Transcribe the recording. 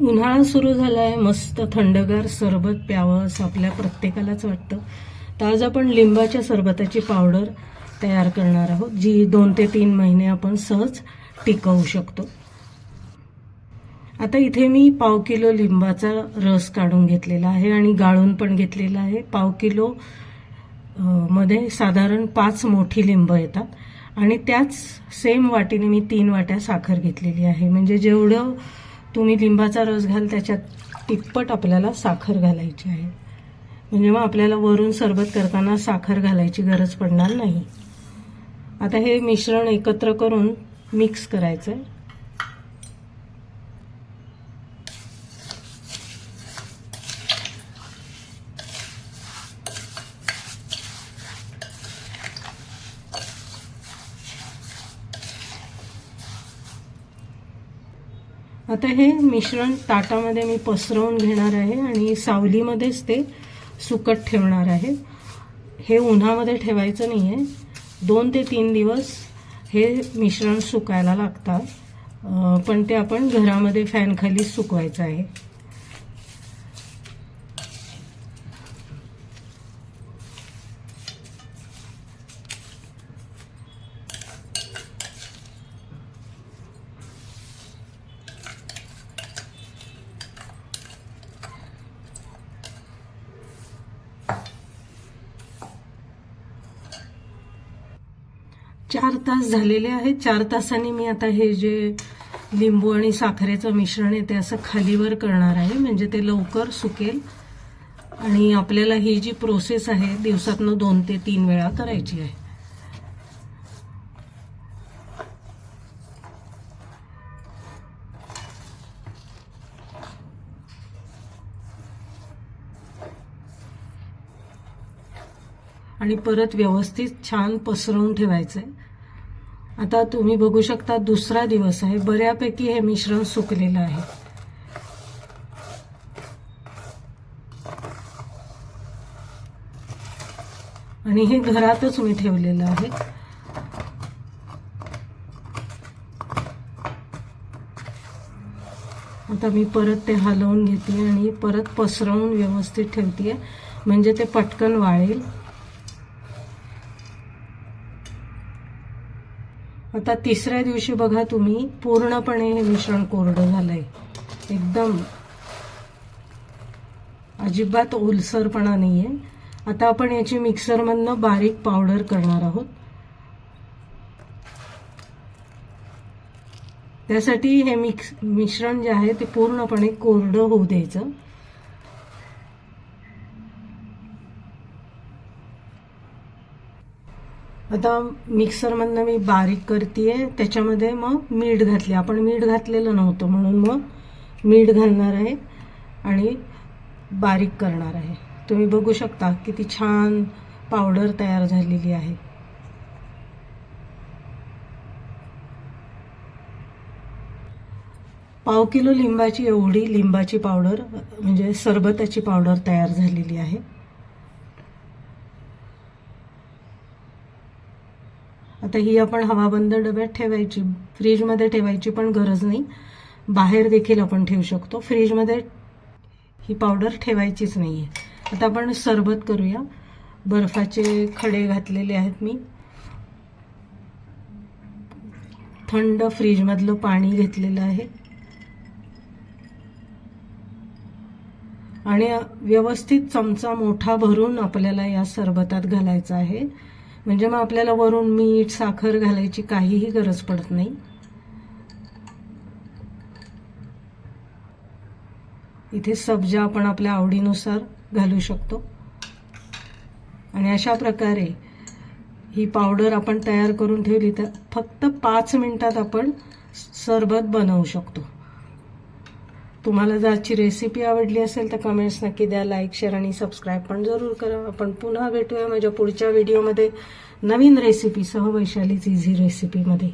उन्हाळा सुरू झाला आहे मस्त थंडगार सरबत प्यावं असं आपल्या प्रत्येकालाच वाटतं. तर आज आपण लिंबाच्या सरबताची पावडर तयार करणार आहोत जी दोन ते तीन महिने आपण सहज टिकवू शकतो. आता इथे मी पाव किलो लिंबाचा रस काढून घेतलेला आहे आणि गाळून पण घेतलेला आहे. पाव किलो मध्ये साधारण पाच मोठी लिंब येतात आणि त्याच सेम वाटीने मी तीन वाट्या साखर घेतलेली आहे. म्हणजे जेवढं तुम्ही लिंबाचा रस घाल त्याच्यात तिप्पट आपल्याला साखर घालायची आहे. म्हणजे मग आपल्याला वरून सरबत करताना साखर घालायची गरज पडणार नाही. आता हे मिश्रण एकत्र करून मिक्स करायचं आहे आता हे मिश्रण ताटामध्ये मी पसरवून घेणार आहे आणि सावलीमध्येच ते सुकट ठेवणार आहे. हे उन्हामध्ये ठेवायचं नाही आहे दोन ते तीन दिवस हे मिश्रण सुकायला लागतात. पण ते आपण घरामध्ये फॅनखाली सुकवायचं आहे. चार तास झालेले आहेत. चार तासांनी मी आता हे जे लिंबू आणि साखरेचं मिश्रण आहे ते असं खालीवर करणार आहे. म्हणजे ते लवकर सुकेल. आणि आपल्याला ही जी प्रोसेस आहे दिवसातनं दोन ते तीन वेळा करायची आहे. आणि परत व्यवस्थित छान पसरवून ठेवायचं आहे आता तुम्ही बघू शकता दुसरा दिवस आहे. बऱ्यापैकी हे मिश्रण सुकलेलं आहे. आणि हे घरातच मी ठेवलेलं आहे. आता मी परत ते हलवून घेते आणि परत पसरवून व्यवस्थित ठेवते म्हणजे ते पटकन वाळेल. आता तिसऱ्या दिवशी बघा तुम्ही पूर्णपणे हे मिश्रण कोरडं झालंय. एकदम अजिबात ओलसरपणा नाहीये. आता आपण याची मिक्सरमधनं बारीक पावडर करणार आहोत. त्यासाठी हे मिक्स मिश्रण जे आहे ते पूर्णपणे कोरडं होऊ द्यायचं. आता मिक्सरमधनं मी बारीक करते त्याच्यामध्ये मग मीठ घातले. आपण मीठ घातलेलं नव्हतं म्हणून मग मीठ घालणार आहे आणि बारीक करणार आहे. तुम्ही बघू शकता किती छान पावडर तयार झालेली आहे. पाव किलो लिंबाची एवढी लिंबाची पावडर म्हणजे सरबताची पावडर तयार झालेली आहे. आता ही आपण हवाबंद डब्यात ठेवायची. फ्रीजमध्ये ठेवायची पण गरज नाही. बाहेर देखील आपण ठेवू शकतो. फ्रीजमध्ये ही पावडर ठेवायचीच नाही आहे आता आपण सरबत करूया. बर्फाचे खडे घातलेले आहेत मी. थंड फ्रीजमधलं पाणी घेतलेलं आहे. आणि व्यवस्थित चमचा मोठा भरून आपल्याला या सरबतात घालायचा आहे. म्हणजे मग आपल्याला वरून मीठ साखर घालायची काहीही गरज पडत नाही. इथे सब्जा आपण आपल्या आवडीनुसार घालू शकतो. आणि अशा प्रकारे ही पावडर आपण तयार करून ठेवली तर फक्त पाच मिनिटात आपण सरबत बनवू शकतो. तुम्हाला जर आजची रेसिपी आवडली असेल तर कमेंट्स नक्की द्या. लाईक शेअर आणि सबस्क्राईब पण जरूर करा. आपण पुन्हा भेटूया माझ्या पुढच्या व्हिडिओमध्ये नवीन रेसिपीसह वैशालीच इझी रेसिपीमध्ये